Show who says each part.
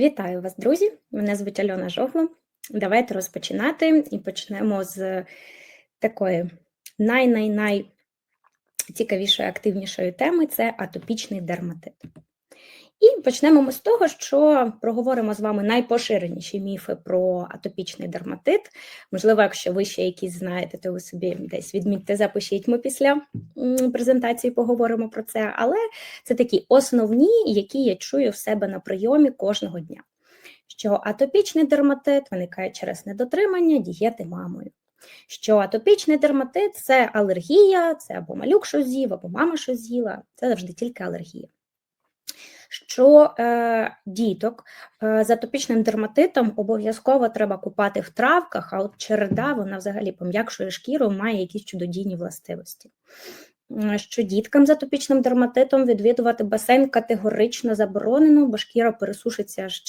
Speaker 1: Вітаю вас, друзі! Мене звуть Альона Жогло. Давайте розпочинати і почнемо з такої най-най-най цікавішої, активнішої теми це атопічний дерматит. І почнемо ми з того, що проговоримо з вами найпоширеніші міфи про атопічний дерматит. Можливо, якщо ви ще якісь знаєте, то ви собі десь відмітьте, запишіть ми після презентації, поговоримо про це. Але це такі основні, які я чую в себе на прийомі кожного дня. Що атопічний дерматит виникає через недотримання дієти мамою. Що атопічний дерматит це алергія, це або малюк що з'їв, або мама що з'їла, це завжди тільки алергія що е, діток е, з атопічним дерматитом обов'язково треба купати в травках, а от череда вона взагалі пом'якшує шкіру, має якісь чудодійні властивості. Що діткам з атопічним дерматитом відвідувати басейн категорично заборонено, бо шкіра пересушиться